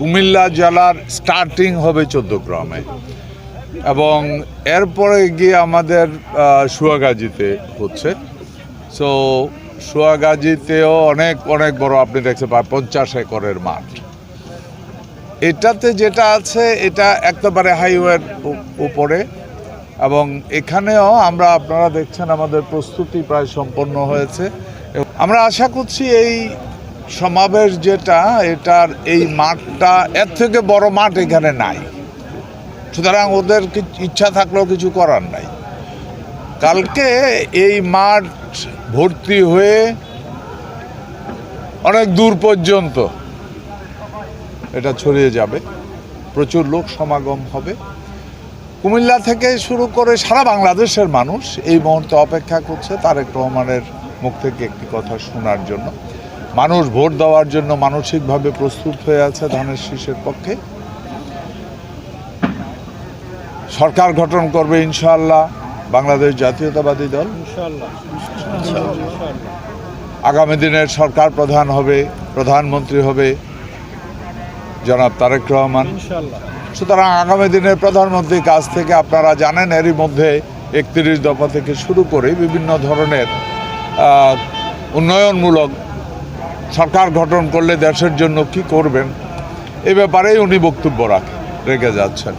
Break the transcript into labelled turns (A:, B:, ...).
A: কুমিল্লা জেলার স্টার্টিং হবে চোদ্দ গ্রামে। এবং এরপরে গিয়ে আমাদের সুয়াগাজীতে হচ্ছে। সো সুয়াগাজীতেও অনেক অনেক বড় আপনি দেখতে পান, পঞ্চাশ একরের মাঠ। এটাতে যেটা আছে, এটা একেবারে হাইওয়ের উপরে। এবং এখানেও আমরা, আপনারা দেখছেন আমাদের প্রস্তুতি প্রায় সম্পন্ন হয়েছে। আমরা আশা করছি এই সমাবেশ যেটা, এটার এই মাঠটা এর থেকে বড় মাঠ এখানে নাই। সুতরাং ওদের ইচ্ছা থাকলেও কিছু করার নাই। কালকে এই মাঠ ভর্তি হয়ে অনেক দূর পর্যন্ত এটা ছড়িয়ে যাবে। প্রচুর লোক সমাগম হবে। কুমিল্লা থেকে শুরু করে সারা বাংলাদেশের মানুষ এই মুহূর্তে অপেক্ষা করছে তারেক রহমানের মুখ থেকে একটি কথা শোনার জন্য। মানুষ ভোট দেওয়ার জন্য মানসিকভাবে প্রস্তুত হয়ে আছে ধানের শীষের পক্ষে। সরকার গঠন করবে ইনশাআল্লাহ, বাংলাদেশ জাতীয়তাবাদী দল। আগামী দিনের সরকার প্রধান হবে, প্রধানমন্ত্রী হবে জনাব তারেক রহমান। সুতরাং আগামী দিনের প্রধানমন্ত্রীর কাছ থেকে আপনারা জানেন, এরই মধ্যে একত্রিশ দফা থেকে শুরু করে বিভিন্ন ধরনের উন্নয়নমূলক সরকার গঠন করলে দেশের জন্য কি করবেন? এ ব্যাপারেই উনি বক্তব্য রাখেন রেখে যাচ্ছেন।